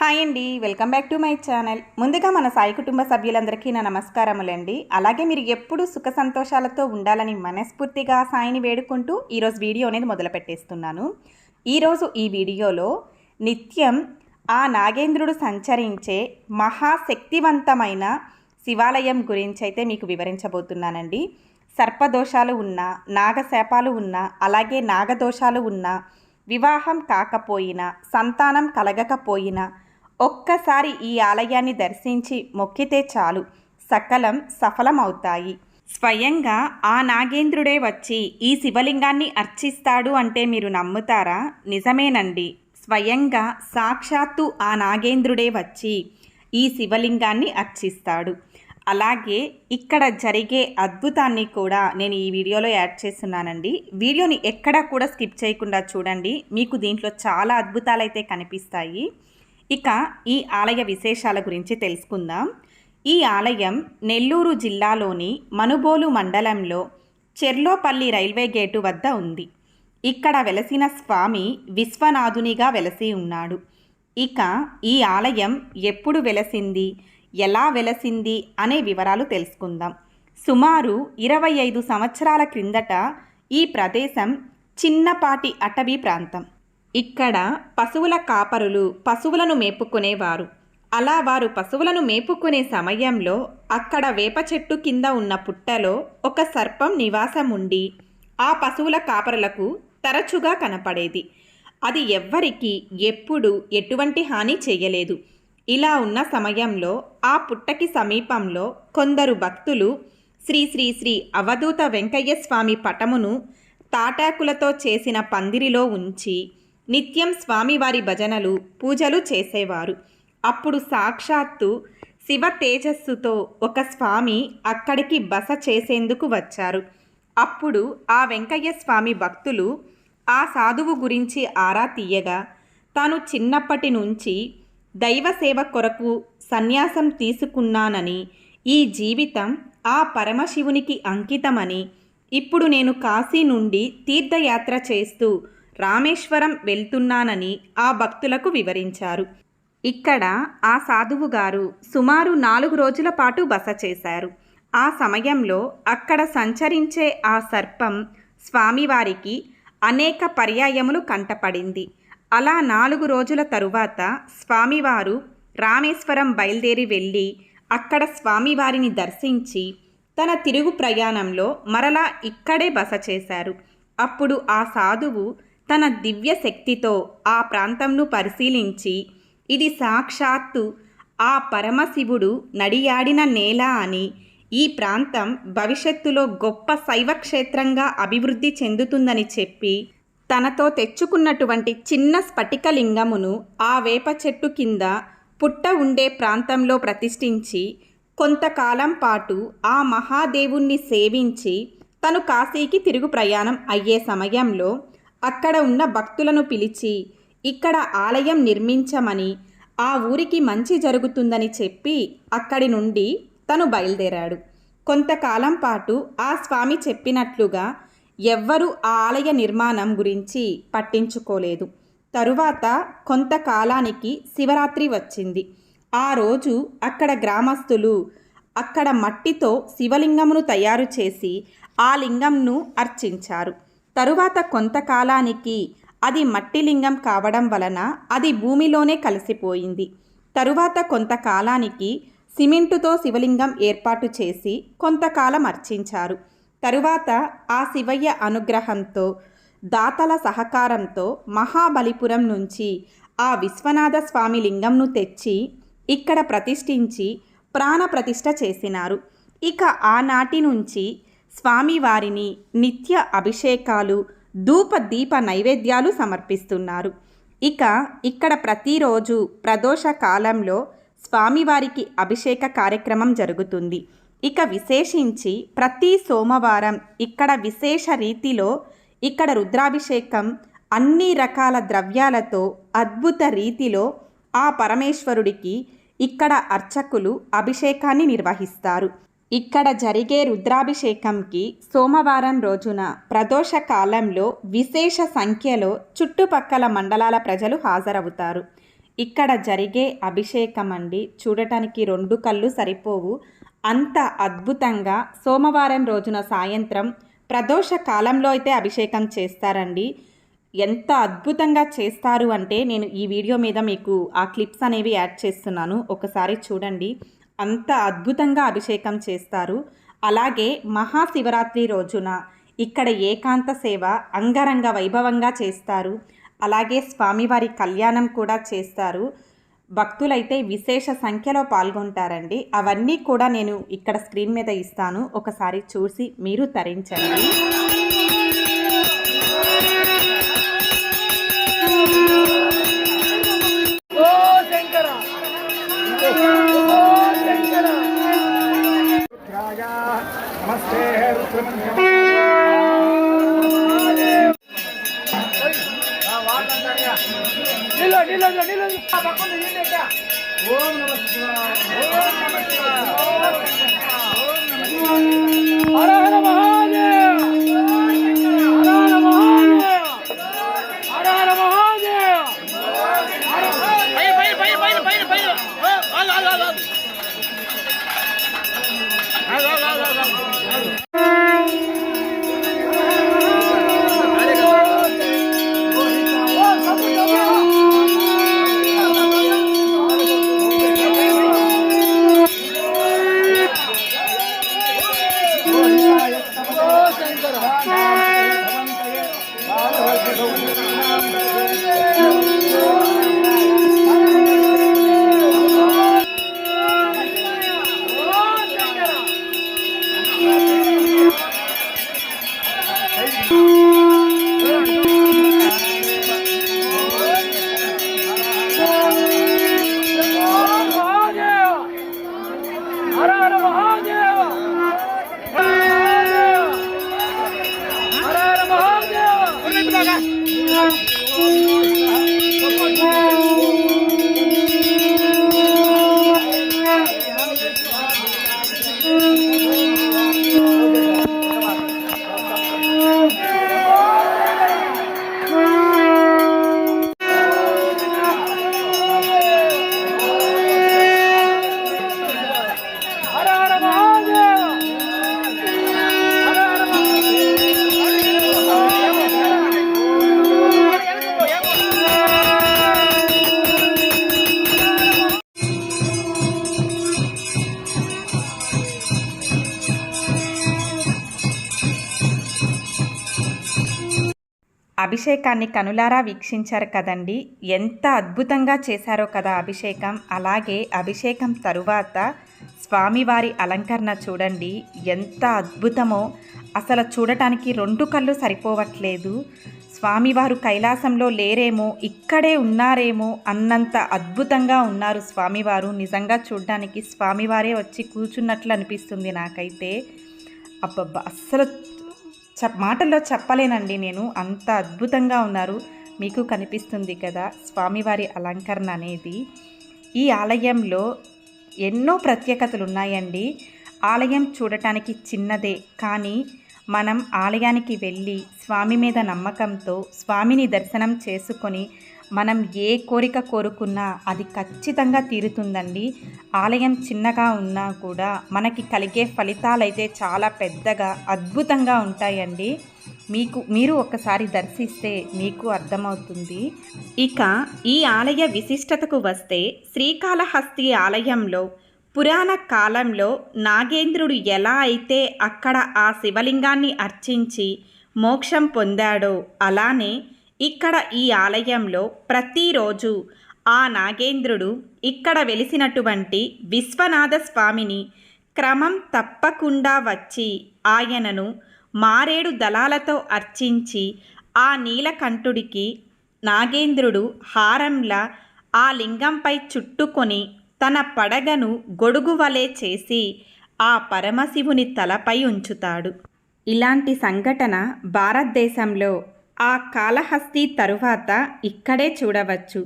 Hi అండి welcome back to my channel. ముందుగా మన సాయి కుటుంబ సభ్యులందరికీ నా నమస్కారములండి. అలాగే మీరు ఎప్పుడు సుఖ సంతోషాలతో ఉండాలని మనస్ఫూర్తిగా సాయిని వేడుకుంటూ ఈరోజు వీడియో అనేది మొదలు పెట్టేస్తున్నాను. ఈరోజు ఈ వీడియోలో నిత్యం ఆ నాగేంద్రుడు సంచరించే మహాశక్తివంతమైన శివాలయం గురించి అయితే మీకు వివరించబోతున్నానండి. సర్పదోషాలు ఉన్న నాగశాపాలు ఉన్న అలాగే నాగదోషాలు ఉన్న వివాహం కాకపోయినా సంతానం కలగకపోయినా ఒక్కసారి ఈ ఆలయాన్ని దర్శించి మొక్కితే చాలు. సకలం సఫలమవుతాయి. స్వయంగా ఆ నాగేంద్రుడే వచ్చి ఈ శివలింగాన్ని అర్చిస్తాడు అంటే మీరు నమ్ముతారా? నిజమేనండి. స్వయంగా సాక్షాత్తు ఆ నాగేంద్రుడే వచ్చి ఈ శివలింగాన్ని అర్చిస్తాడు. అలాగే ఇక్కడ జరిగే అద్భుతాన్ని కూడా నేను ఈ వీడియోలో యాడ్ చేస్తున్నానండి. వీడియోని ఎక్కడా కూడా స్కిప్ చేయకుండా చూడండి. మీకు దీంట్లో చాలా అద్భుతాలు అయితే కనిపిస్తాయి. ఇక ఈ ఆలయ విశేషాల గురించి తెలుసుకుందాం. ఈ ఆలయం నెల్లూరు జిల్లాలోని మనుబోలు మండలంలో చెర్లోపల్లి రైల్వే గేటు వద్ద ఉంది. ఇక్కడ వెలసిన స్వామి విశ్వనాథునిగా వెలసి ఉన్నాడు. ఇక ఈ ఆలయం ఎప్పుడు వెలసింది ఎలా వెలసింది అనే వివరాలు తెలుసుకుందాం. సుమారు ఇరవై ఐదు సంవత్సరాల క్రిందట ఈ ప్రదేశం చిన్నపాటి అటవీ ప్రాంతం. ఇక్కడ పశువుల కాపరులు పశువులను మేపుకునేవారు అలా వారు పశువులను మేపుకునే సమయంలో అక్కడ వేప చెట్టు కింద ఉన్న పుట్టలో ఒక సర్పం నివాసం ఉండి ఆ పశువుల కాపరులకు తరచుగా కనపడేది. అది ఎవ్వరికీ ఎప్పుడు ఎటువంటి హాని చేయలేదు. ఇలా ఉన్న సమయంలో ఆ పుట్టకి సమీపంలో కొందరు భక్తులు శ్రీ శ్రీ శ్రీ అవధూత వెంకయ్య స్వామి పటమును తాటాకులతో చేసిన పందిరిలో ఉంచి నిత్యం స్వామివారి భజనలు పూజలు చేసేవారు. అప్పుడు సాక్షాత్తు శివ తేజస్సుతో ఒక స్వామి అక్కడికి బస చేసేందుకు వచ్చారు. అప్పుడు ఆ వెంకయ్య స్వామి భక్తులు ఆ సాధువు గురించి ఆరా తీయగా తాను చిన్నప్పటి నుంచి దైవ సేవ కొరకు సన్యాసం తీసుకున్నానని ఈ జీవితం ఆ పరమశివునికి అంకితమని ఇప్పుడు నేను కాశీ నుండి తీర్థయాత్ర చేస్తూ రామేశ్వరం వెళ్తున్నానని ఆ భక్తులకు వివరించారు. ఇక్కడ ఆ సాధువు గారు సుమారు నాలుగు రోజుల పాటు బస చేశారు. ఆ సమయంలో అక్కడ సంచరించే ఆ సర్పం స్వామివారికి అనేక పర్యాయములు కంటపడింది. అలా నాలుగు రోజుల తరువాత స్వామివారు రామేశ్వరం బయలుదేరి వెళ్ళి అక్కడ స్వామివారిని దర్శించి తన తిరుగు ప్రయాణంలో మరలా ఇక్కడే బస చేశారు. అప్పుడు ఆ సాధువు తన దివ్య శక్తితో ఆ ప్రాంతంను పరిశీలించి ఇది సాక్షాత్తు ఆ పరమశివుడు నడియాడిన నేల అని ఈ ప్రాంతం భవిష్యత్తులో గొప్ప శైవ క్షేత్రంగా అభివృద్ధి చెందుతుందని చెప్పి తనతో తెచ్చుకున్నటువంటి చిన్న స్ఫటికలింగమును ఆ వేప చెట్టు కింద పుట్ట ఉండే ప్రాంతంలో ప్రతిష్ఠించి కొంతకాలం పాటు ఆ మహాదేవుణ్ణి సేవించి తను కాశీకి తిరుగు ప్రయాణం అయ్యే సమయంలో అక్కడ ఉన్న భక్తులను పిలిచి ఇక్కడ ఆలయం నిర్మించమని ఆ ఊరికి మంచి జరుగుతుందని చెప్పి అక్కడి నుండి తను బయలుదేరాడు. కొంతకాలం పాటు ఆ స్వామి చెప్పినట్లుగా ఎవ్వరూ ఆ ఆలయ నిర్మాణం గురించి పట్టించుకోలేదు. తరువాత కొంతకాలానికి శివరాత్రి వచ్చింది. ఆ రోజు అక్కడ గ్రామస్తులు అక్కడ మట్టితో శివలింగమును తయారు చేసి ఆ లింగంను అర్చించారు. తరువాత కొంతకాలానికి అది మట్టి లింగం కావడం వలన అది భూమిలోనే కలిసిపోయింది. తరువాత కొంతకాలానికి సిమెంటుతో శివలింగం ఏర్పాటు చేసి కొంతకాలం అర్చించారు. తరువాత ఆ శివయ్య అనుగ్రహంతో దాతల సహకారంతో మహాబలిపురం నుంచి ఆ విశ్వనాథ స్వామి లింగంను తెచ్చి ఇక్కడ ప్రతిష్ఠించి ప్రాణ ప్రతిష్ఠ చేసినారు. ఇక ఆనాటి నుంచి స్వామివారిని నిత్య అభిషేకాలు ధూప దీప నైవేద్యాలు సమర్పిస్తున్నారు. ఇక ఇక్కడ ప్రతిరోజు ప్రదోష కాలంలో స్వామివారికి అభిషేక కార్యక్రమం జరుగుతుంది. ఇక విశేషించి ప్రతి సోమవారం ఇక్కడ విశేష రీతిలో ఇక్కడ రుద్రాభిషేకం అన్ని రకాల ద్రవ్యాలతో అద్భుత రీతిలో ఆ పరమేశ్వరుడికి ఇక్కడ అర్చకులు అభిషేకాన్ని నిర్వహిస్తారు. ఇక్కడ జరిగే రుద్రాభిషేకంకి సోమవారం రోజున ప్రదోష కాలంలో విశేష సంఖ్యలో చుట్టుపక్కల మండలాల ప్రజలు హాజరవుతారు. ఇక్కడ జరిగే అభిషేకం అండి చూడటానికి రెండు కళ్ళు సరిపోవు. అంత అద్భుతంగా సోమవారం రోజున సాయంత్రం ప్రదోష కాలంలో అయితే అభిషేకం చేస్తారండి. ఎంత అద్భుతంగా చేస్తారు అంటే నేను ఈ వీడియో మీద మీకు ఆ క్లిప్స్ అనేవి యాడ్ చేస్తున్నాను. ఒకసారి చూడండి. అంత అద్భుతంగా అభిషేకం చేస్తారు. అలాగే మహాశివరాత్రి రోజున ఇక్కడ ఏకాంత సేవ అంగరంగ వైభవంగా చేస్తారు. అలాగే స్వామివారి కళ్యాణం కూడా చేస్తారు. భక్తులైతే విశేష సంఖ్యలో పాల్గొంటారండి. అవన్నీ కూడా నేను ఇక్కడ స్క్రీన్ మీద ఇస్తాను. ఒకసారి చూసి మీరు తరించండి. ருத்ராய நமஸ்தே ருத்ரமந்திர நில்ல நில்ல நில்ல பக்கம் ஓம் நமஸ்கார అభిషేకాన్ని కనులారా వీక్షించారు కదండి. ఎంత అద్భుతంగా చేశారో కదా అభిషేకం. అలాగే అభిషేకం తరువాత స్వామివారి అలంకరణ చూడండి. ఎంత అద్భుతమో. అసలు చూడటానికి రెండు కళ్ళు సరిపోవట్లేదు. స్వామివారు కైలాసంలో లేరేమో ఇక్కడే ఉన్నారేమో అన్నంత అద్భుతంగా ఉన్నారు స్వామివారు. నిజంగా చూడడానికి స్వామివారే వచ్చి కూర్చున్నట్లు అనిపిస్తుంది నాకైతే. అబ్బబ్బా అస్సలు చెప్ మాటల్లో చెప్పలేనండి నేను. అంత అద్భుతంగా ఉన్నారు. మీకు కనిపిస్తుంది కదా స్వామివారి అలంకరణ అనేది. ఈ ఆలయంలో ఎన్నో ప్రత్యేకతలు ఉన్నాయండి. ఆలయం చూడటానికి చిన్నదే కానీ మనం ఆలయానికి వెళ్ళి స్వామి మీద నమ్మకంతో స్వామిని దర్శనం చేసుకొని మనం ఏ కోరిక కోరుకున్నా అది ఖచ్చితంగా తీరుతుందండి. ఆలయం చిన్నగా ఉన్నా కూడా మనకి కలిగే ఫలితాలైతే చాలా పెద్దగా అద్భుతంగా ఉంటాయండి. మీకు మీరు ఒకసారి దర్శిస్తే మీకు అర్థమవుతుంది. ఇక ఈ ఆలయ విశిష్టతకు వస్తే శ్రీకాళహస్తి ఆలయంలో పురాణ కాలంలో నాగేంద్రుడు ఎలా అయితే అక్కడ ఆ శివలింగాన్ని అర్చించి మోక్షం పొందాడో అలానే ఇక్కడ ఈ ఆలయంలో ప్రతిరోజు ఆ నాగేంద్రుడు ఇక్కడ వెలిసినటువంటి విశ్వనాథ స్వామిని క్రమం తప్పకుండా వచ్చి ఆయనను మారేడు దళాలతో అర్చించి ఆ నీలకంఠుడికి నాగేంద్రుడు హారంలా ఆ లింగంపై చుట్టుకొని తన పడగను గొడుగు వలె చేసి ఆ పరమశివుని తలపై ఉంచుతాడు. ఇలాంటి సంఘటన భారతదేశంలో ఆ కాళహస్తి తరువాత ఇక్కడే చూడవచ్చు.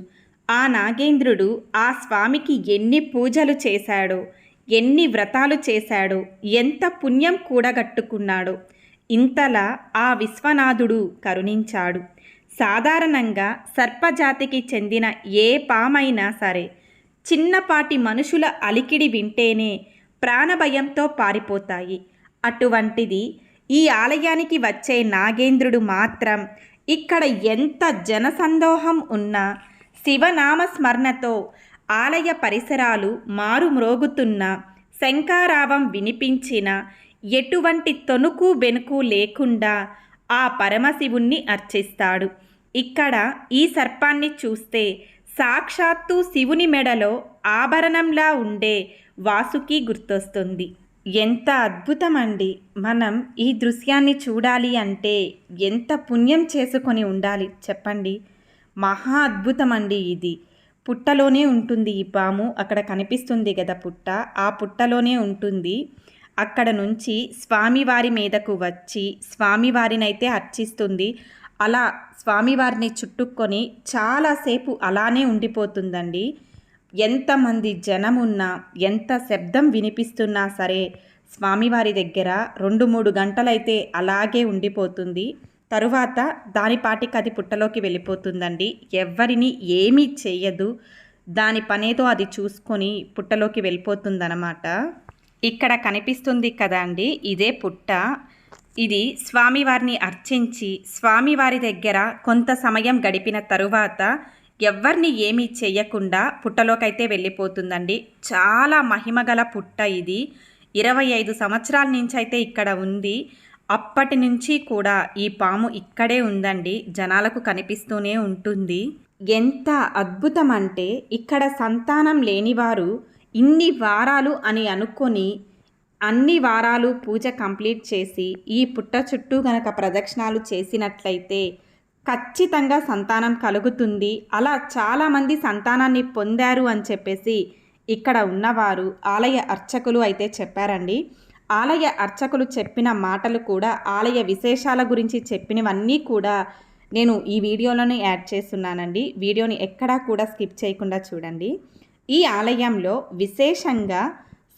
ఆ నాగేంద్రుడు ఆ స్వామికి ఎన్ని పూజలు చేశాడో ఎన్ని వ్రతాలు చేశాడో ఎంత పుణ్యం కూడగట్టుకున్నాడో ఇంతలా ఆ విశ్వనాథుడు కరుణించాడు. సాధారణంగా సర్పజాతికి చెందిన ఏ పామైనా సరే చిన్నపాటి మనుషుల అలికిడి వింటేనే ప్రాణభయంతో పారిపోతాయి. అటువంటిది ఈ ఆలయానికి వచ్చే నాగేంద్రుడు మాత్రం ఇక్కడ ఎంత జనసందోహం ఉన్నా శివనామ స్మరణతో ఆలయ పరిసరాలు మారుమ్రోగుతున్న శంకారావం వినిపించిన ఎటువంటి తొనుకు బెనుకు లేకుండా ఆ పరమశివుణ్ణి అర్చిస్తాడు. ఇక్కడ ఈ సర్పాన్ని చూస్తే సాక్షాత్తు శివుని మెడలో ఆభరణంలా ఉండే వాసుకి గుర్తొస్తుంది. ఎంత అద్భుతమండి. మనం ఈ దృశ్యాన్ని చూడాలి అంటే ఎంత పుణ్యం చేసుకొని ఉండాలి చెప్పండి. మహా అద్భుతమండి ఇది. పుట్టలోనే ఉంటుంది ఈ పాము. అక్కడ కనిపిస్తుంది కదా పుట్ట. ఆ పుట్టలోనే ఉంటుంది. అక్కడ నుంచి స్వామివారి మీదకు వచ్చి స్వామివారినైతే అర్చిస్తుంది. అలా స్వామివారిని చుట్టుకొని చాలాసేపు అలానే ఉండిపోతుందండి. ఎంతమంది జనమున్నా ఎంత శబ్దం వినిపిస్తున్నా సరే స్వామివారి దగ్గర రెండు మూడు గంటలైతే అలాగే ఉండిపోతుంది. తరువాత దాని పాటికి అది పుట్టలోకి వెళ్ళిపోతుందండి. ఎవ్వరిని ఏమీ చేయదు దాని పనేదో అది చూసుకొని పుట్టలోకి వెళ్ళిపోతుందన్నమాట ఇక్కడ కనిపిస్తుంది కదా అండి ఇదే పుట్ట. ఇది స్వామివారిని అర్చించి స్వామివారి దగ్గర కొంత సమయం గడిపిన తరువాత ఎవ్వరిని ఏమీ చేయకుండా పుట్టలోకైతే వెళ్ళిపోతుందండి. చాలా మహిమగల పుట్ట ఇది. ఇరవై ఐదు సంవత్సరాల నుంచి అయితే ఇక్కడ ఉంది. అప్పటి నుంచి కూడా ఈ పాము ఇక్కడే ఉందండి. జనాలకు కనిపిస్తూనే ఉంటుంది. ఎంత అద్భుతం అంటే ఇక్కడ సంతానం లేనివారు ఇన్ని వారాలు అని అనుకొని అన్ని వారాలు పూజ కంప్లీట్ చేసి ఈ పుట్ట చుట్టూ గనక ప్రదక్షిణాలు చేసినట్లయితే ఖచ్చితంగా సంతానం కలుగుతుంది. అలా చాలామంది సంతానాన్ని పొందారు అని చెప్పేసి ఇక్కడ ఉన్నవారు ఆలయ అర్చకులు అయితే చెప్పారండి. ఆలయ అర్చకులు చెప్పిన మాటలు కూడా ఆలయ విశేషాల గురించి చెప్పినవన్నీ కూడా నేను ఈ వీడియోలోనే యాడ్ చేస్తున్నానండి. వీడియోని ఎక్కడా కూడా స్కిప్ చేయకుండా చూడండి. ఈ ఆలయంలో విశేషంగా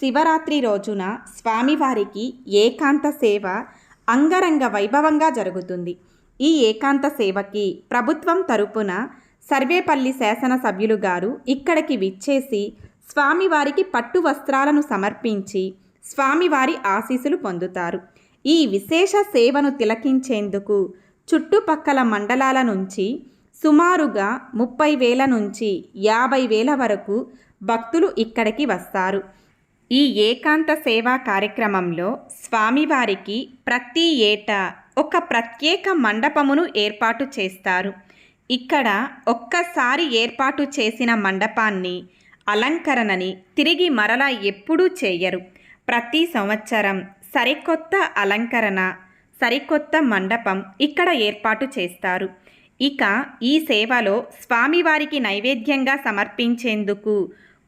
శివరాత్రి రోజున స్వామివారికి ఏకాంత సేవ అంగరంగ వైభవంగా జరుగుతుంది. ఈ ఏకాంత సేవకి ప్రభుత్వం తరపున సర్వేపల్లి శాసనసభ్యులు గారు ఇక్కడికి విచ్చేసి స్వామివారికి పట్టు వస్త్రాలను సమర్పించి స్వామివారి ఆశీస్సులు పొందుతారు. ఈ విశేష సేవను తిలకించేందుకు చుట్టుపక్కల మండలాల నుంచి సుమారుగా ముప్పై వేల నుంచి యాభై వేల వరకు భక్తులు ఇక్కడికి వస్తారు. ఈ ఏకాంత సేవా కార్యక్రమంలో స్వామివారికి ప్రతి ఏటా ఒక ప్రత్యేక మండపమును ఏర్పాటు చేస్తారు. ఇక్కడ ఒక్కసారి ఏర్పాటు చేసిన మండపాన్ని అలంకరణని తిరిగి మరలా ఎప్పుడూ చేయరు. ప్రతి సంవత్సరం సరికొత్త అలంకరణ సరికొత్త మండపం ఇక్కడ ఏర్పాటు చేస్తారు. ఇక ఈ సేవలో స్వామివారికి నైవేద్యంగా సమర్పించేందుకు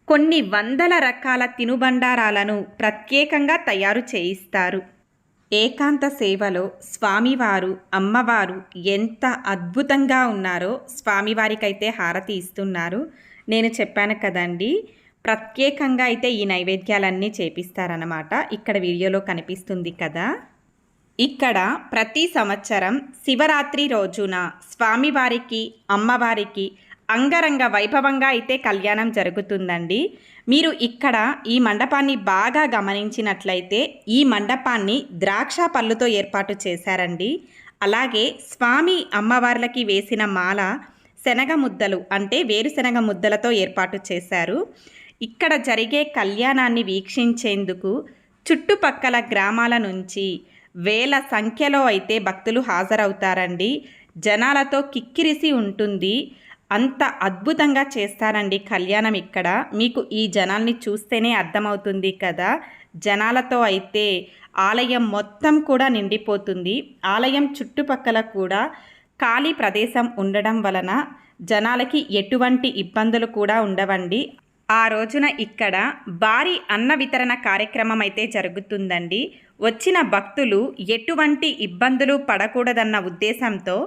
కొన్ని వందల రకాల తినుబండారాలను ప్రత్యేకంగా తయారు చేయిస్తారు. ఏకాంత సేవలో స్వామివారు అమ్మవారు ఎంత అద్భుతంగా ఉన్నారో స్వామివారికైతే హారతి ఇస్తున్నారు. నేను చెప్పాను కదండి ప్రత్యేకంగా అయితే ఈ నైవేద్యాలన్నీ చేపిస్తారన్నమాట. ఇక్కడ వీడియోలో కనిపిస్తుంది కదా. ఇక్కడ ప్రతి సంవత్సరం శివరాత్రి రోజున స్వామివారికి అమ్మవారికి అంగరంగ వైభవంగా అయితే కళ్యాణం జరుగుతుందండి. మీరు ఇక్కడ ఈ మండపాన్ని బాగా గమనించినట్లయితే ఈ మండపాన్ని ద్రాక్ష పళ్ళుతో ఏర్పాటు చేశారండి. అలాగే స్వామి అమ్మవార్లకి వేసిన మాల శనగ ముద్దలు అంటే వేరుశనగ ముద్దలతో ఏర్పాటు చేశారు. ఇక్కడ జరిగే కళ్యాణాన్ని వీక్షించేందుకు చుట్టుపక్కల గ్రామాల నుంచి వేల సంఖ్యలో అయితే భక్తులు హాజరవుతారండి. జనాలతో కిక్కిరిసి ఉంటుంది. అంత అద్భుతంగా చేస్తారండి కళ్యాణం ఇక్కడ. మీకు ఈ జనాల్ని చూస్తేనే అర్థమవుతుంది కదా. జనాలతో అయితే ఆలయం మొత్తం కూడా నిండిపోతుంది. ఆలయం చుట్టుపక్కల కూడా ఖాళీ ప్రదేశం ఉండడం వలన జనాలకి ఎటువంటి ఇబ్బందులు కూడా ఉండవండి. ఆ రోజున ఇక్కడ భారీ అన్న వితరణ కార్యక్రమం అయితే జరుగుతుందండి. వచ్చిన భక్తులు ఎటువంటి ఇబ్బందులు పడకూడదన్న ఉద్దేశంతో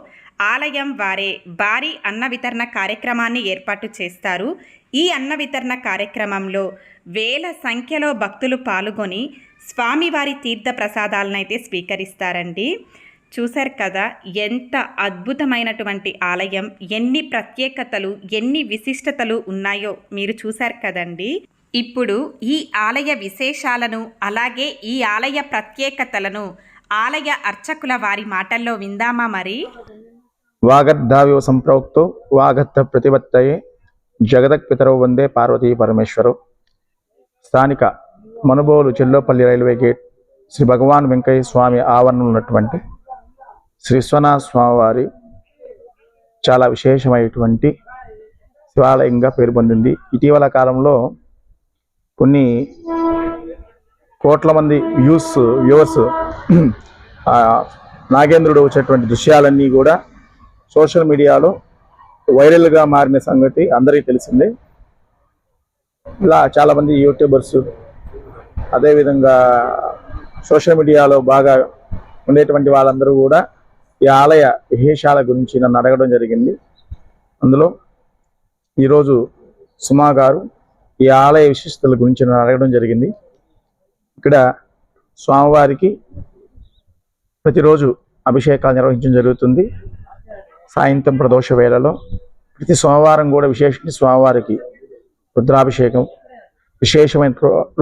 ఆలయం వారే భారీ అన్న వితరణ కార్యక్రమాన్ని ఏర్పాటు చేస్తారు. ఈ అన్న వితరణ కార్యక్రమంలో వేల సంఖ్యలో భక్తులు పాల్గొని స్వామివారి తీర్థ ప్రసాదాలనైతే స్వీకరిస్తారండి. చూశారు కదా ఎంత అద్భుతమైనటువంటి ఆలయం ఎన్ని ప్రత్యేకతలు ఎన్ని విశిష్టతలు ఉన్నాయో మీరు చూశారు కదండి. ఇప్పుడు ఈ ఆలయ విశేషాలను అలాగే ఈ ఆలయ ప్రత్యేకతలను ఆలయ అర్చకుల వారి మాటల్లో విందామా మరి? వాగర్ధావివ సంప్రోక్తో వాగర్థ ప్రతిపత్తయే జగదక్ పితరవు వందే పార్వతీ పరమేశ్వరు. స్థానిక మనుబోలు చెల్లోపల్లి రైల్వే గేట్ శ్రీ భగవాన్ వెంకయ్య స్వామి ఆవరణలో ఉన్నటువంటి శ్రీ విశ్వనాథ స్వామివారి చాలా విశేషమైనటువంటి శివాలయంగా పేరు పొందింది. ఇటీవల కాలంలో కొన్ని కోట్ల మంది వ్యూస్ వ్యూవర్స్ నాగేంద్రుడు వచ్చేటువంటి దృశ్యాలన్నీ కూడా సోషల్ మీడియాలో వైరల్గా మారిన సంగతి అందరికీ తెలిసిందే. ఇలా చాలామంది యూట్యూబర్స్ అదేవిధంగా సోషల్ మీడియాలో బాగా ఉండేటువంటి వాళ్ళందరూ కూడా ఈ ఆలయ విశేషాల గురించి నన్ను అడగడం జరిగింది. అందులో ఈరోజు సుమా గారు ఈ ఆలయ విశిష్టతల గురించి నన్ను అడగడం జరిగింది. ఇక్కడ స్వామివారికి ప్రతిరోజు అభిషేకాలు నిర్వహించడం జరుగుతుంది. సాయంత్రం ప్రదోష వేళలో ప్రతి సోమవారం కూడా విశేషించి స్వామివారికి రుద్రాభిషేకం. విశేషమైన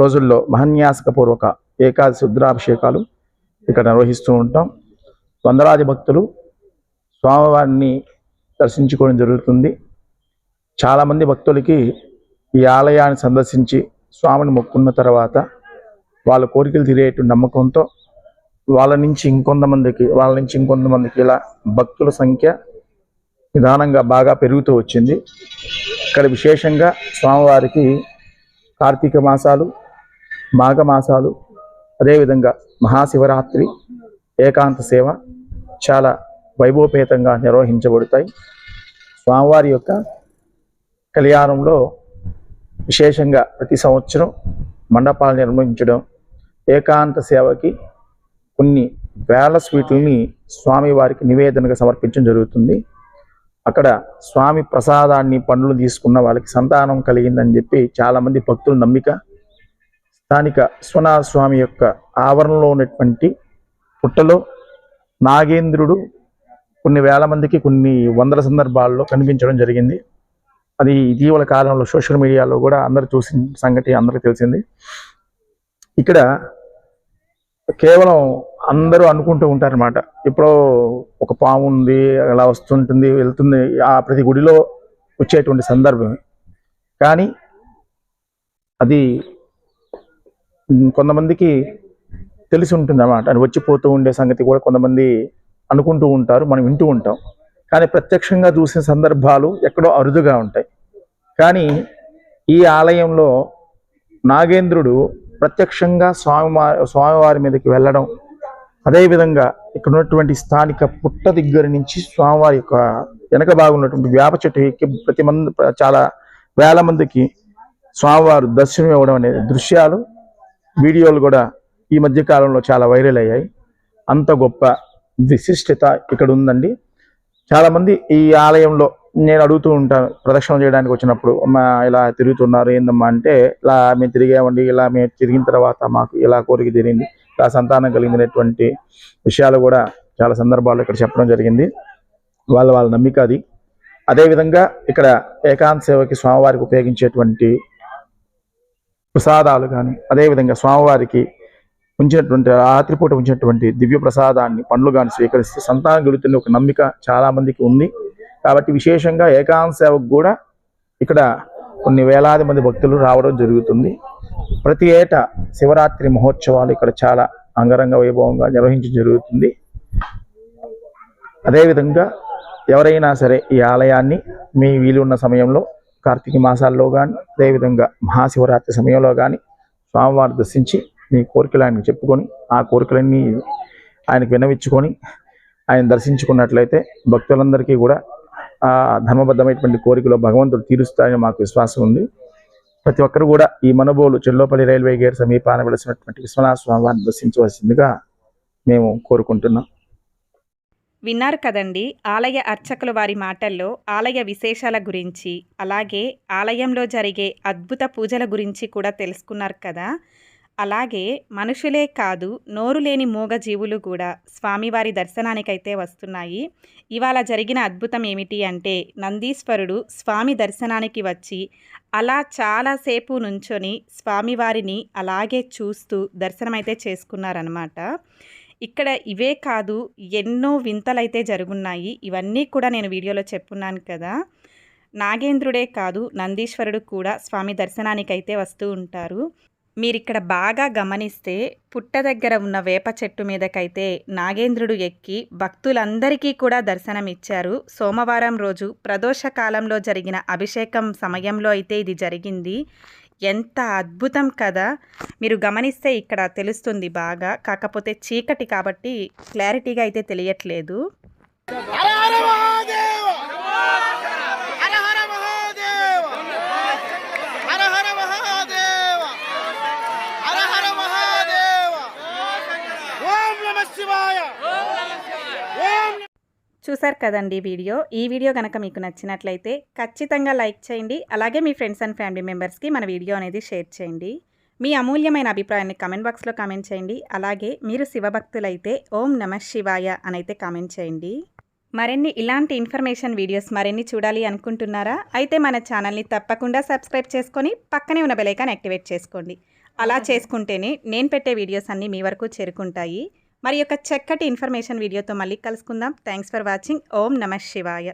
రోజుల్లో మహన్యాసకపూర్వక ఏకాదశి రుద్రాభిషేకాలు ఇక్కడ నిర్వహిస్తూ ఉంటాం. వందలాది భక్తులు స్వామివారిని దర్శించుకోవడం జరుగుతుంది. చాలామంది భక్తులకి ఈ ఆలయాన్ని సందర్శించి స్వామిని మొక్కున్న తర్వాత వాళ్ళ కోరికలు తీరేటు నమ్మకంతో వాళ్ళ నుంచి ఇంకొంతమందికి వాళ్ళ నుంచి ఇంకొంతమందికి ఇలా భక్తుల సంఖ్య నిదానంగా బాగా పెరుగుతూ వచ్చింది. ఇక్కడ విశేషంగా స్వామివారికి కార్తీక మాసాలు మాఘ మాసాలు అదేవిధంగా మహాశివరాత్రి ఏకాంత సేవ చాలా వైభవపేతంగా నిర్వహించబడతాయి. స్వామివారి యొక్క కళ్యాణంలో విశేషంగా ప్రతి సంవత్సరం మండపాలు నిర్మించడం ఏకాంత సేవకి కొన్ని వేల స్వీట్లని స్వామివారికి నివేదనగా సమర్పించడం జరుగుతుంది. అక్కడ స్వామి ప్రసాదాన్ని పండ్లు తీసుకున్న వాళ్ళకి సంతానం కలిగిందని చెప్పి చాలామంది భక్తుల నమ్మిక స్థానిక విశ్వనాథ స్వామి యొక్క ఆవరణలో ఉన్నటువంటి పుట్టలో నాగేంద్రుడు కొన్ని వేల మందికి కొన్ని వందల సందర్భాల్లో కనిపించడం జరిగింది. అది ఇటీవల కాలంలో సోషల్ మీడియాలో కూడా అందరు చూసిన సంగతి అందరికీ తెలిసింది. ఇక్కడ కేవలం అందరూ అనుకుంటూ ఉంటారన్నమాట. ఎప్పుడో ఒక పాము ఉంది అలా వస్తుంటుంది వెళ్తుంది ఆ ప్రతి గుడిలో వచ్చేటువంటి సందర్భమే. కానీ అది కొంతమందికి తెలిసి ఉంటుంది అన్నమాట అది వచ్చిపోతూ ఉండే సంగతి కూడా కొంతమంది అనుకుంటూ ఉంటారు మనం వింటూ ఉంటాం. కానీ ప్రత్యక్షంగా చూసిన సందర్భాలు ఎక్కడో అరుదుగా ఉంటాయి. కానీ ఈ ఆలయంలో నాగేంద్రుడు ప్రత్యక్షంగా స్వామివారి స్వామివారి మీదకి వెళ్ళడం అదేవిధంగా ఇక్కడ ఉన్నటువంటి స్థానిక పుట్ట దగ్గర నుంచి స్వామివారి యొక్క వెనక భాగం ఉన్నటువంటి వేప చెట్టు ఎక్కి ప్రతి మంది చాలా వేల మందికి స్వామివారు దర్శనం ఇవ్వడం అనే దృశ్యాలు వీడియోలు కూడా ఈ మధ్య కాలంలో చాలా వైరల్ అయ్యాయి. అంత గొప్ప విశిష్టత ఇక్కడ ఉందండి చాలామంది ఈ ఆలయంలో నేను అడుగుతూ ఉంటాను ప్రదక్షిణ చేయడానికి వచ్చినప్పుడు మా ఇలా తిరుగుతున్నారు ఏందమ్మా? అంటే ఇలా మేము తిరిగామండి ఇలా మేము తిరిగిన తర్వాత మాకు ఇలా కోరిక తిరిగింది ఇలా సంతానం కలిగినటువంటి విషయాలు కూడా చాలా సందర్భాల్లో ఇక్కడ చెప్పడం జరిగింది. వాళ్ళ వాళ్ళ నమ్మిక అది. అదేవిధంగా ఇక్కడ ఏకాంత సేవకి స్వామివారికి ఉపయోగించేటువంటి ప్రసాదాలు కానీ అదేవిధంగా స్వామివారికి ఉంచినటువంటి రాత్రిపూట ఉంచినటువంటి దివ్య ప్రసాదాన్ని పండ్లు కానీ స్వీకరిస్తే సంతానం కలుగుతున్న ఒక నమ్మిక చాలామందికి ఉంది. కాబట్టి విశేషంగా ఏకాంత సేవకు కూడా ఇక్కడ కొన్ని వేలాది మంది భక్తులు రావడం జరుగుతుంది. ప్రతి ఏటా శివరాత్రి మహోత్సవాలు ఇక్కడ చాలా అంగరంగ వైభవంగా నిర్వహించడం జరుగుతుంది. అదేవిధంగా ఎవరైనా సరే ఈ ఆలయాన్ని మీ వీలున్న సమయంలో కార్తీక మాసాల్లో కానీ అదేవిధంగా మహాశివరాత్రి సమయంలో కానీ స్వామివారిని దర్శించి మీ కోరికలు ఆయనకు చెప్పుకొని ఆ కోరికలన్నీ ఆయనకు వినవిచ్చుకొని ఆయన దర్శించుకున్నట్లయితే భక్తులందరికీ కూడా ధర్మబద్ధమైనటువంటి కోరికలు భగవంతుడు తీరుస్తాయని మాకు విశ్వాసం ఉంది. ప్రతి ఒక్కరు కూడా ఈ మనబోలు చెల్లోపల్లి రైల్వే గేట్ సమీపాన వెలిసినటువంటి విశ్వనాథ స్వామి వారిని దర్శించవలసిందిగా మేము కోరుకుంటున్నాం. విన్నారు కదండి ఆలయ అర్చకుల వారి మాటల్లో ఆలయ విశేషాల గురించి అలాగే ఆలయంలో జరిగే అద్భుత పూజల గురించి కూడా తెలుసుకున్నారు కదా. అలాగే మనుషులే కాదు నోరు లేని మూగజీవులు కూడా స్వామివారి దర్శనానికైతే వస్తున్నాయి. ఇవాళ జరిగిన అద్భుతం ఏమిటి అంటే నందీశ్వరుడు స్వామి దర్శనానికి వచ్చి అలా చాలాసేపు నుంచొని స్వామివారిని అలాగే చూస్తూ దర్శనమైతే చేసుకున్నారనమాట ఇక్కడ ఇవే కాదు ఎన్నో వింతలైతే జరుగున్నాయి. ఇవన్నీ కూడా నేను వీడియోలో చెప్పున్నాను కదా. నాగేంద్రుడే కాదు నందీశ్వరుడు కూడా స్వామి దర్శనానికైతే వస్తూ ఉంటారు. మీరిక్కడ బాగా గమనిస్తే పుట్ట దగ్గర ఉన్న వేప చెట్టు మీదకైతే నాగేంద్రుడు ఎక్కి భక్తులందరికీ కూడా దర్శనమిచ్చారు. సోమవారం రోజు ప్రదోష కాలంలో జరిగిన అభిషేకం సమయంలో అయితే ఇది జరిగింది. ఎంత అద్భుతం కదా! మీరు గమనిస్తే ఇక్కడ తెలుస్తుంది బాగా. కాకపోతే చీకటి కాబట్టి క్లారిటీగా అయితే తెలియట్లేదు. చూసారు కదండి వీడియో. ఈ వీడియో కనుక మీకు నచ్చినట్లయితే ఖచ్చితంగా లైక్ చేయండి. అలాగే మీ ఫ్రెండ్స్ అండ్ ఫ్యామిలీ మెంబర్స్కి మన వీడియో అనేది షేర్ చేయండి. మీ అమూల్యమైన అభిప్రాయాన్ని కామెంట్ బాక్స్లో కామెంట్ చేయండి. అలాగే మీరు శివభక్తులైతే ఓం నమ శివాయ అనైతే కామెంట్ చేయండి. మరిన్ని ఇలాంటి ఇన్ఫర్మేషన్ వీడియోస్ మరిన్ని చూడాలి అనుకుంటున్నారా? అయితే మన ఛానల్ని తప్పకుండా సబ్స్క్రైబ్ చేసుకొని పక్కనే ఉన్న బెలైకాన్ యాక్టివేట్ చేసుకోండి. అలా చేసుకుంటేనే నేను పెట్టే వీడియోస్ అన్నీ మీ వరకు చేరుకుంటాయి. మరి యొక్క చక్కటి ఇన్ఫర్మేషన్ వీడియోతో మళ్ళీ కలుసుకుందాం. థ్యాంక్స్ ఫర్ వాచింగ్ ఓం నమ శివాయ.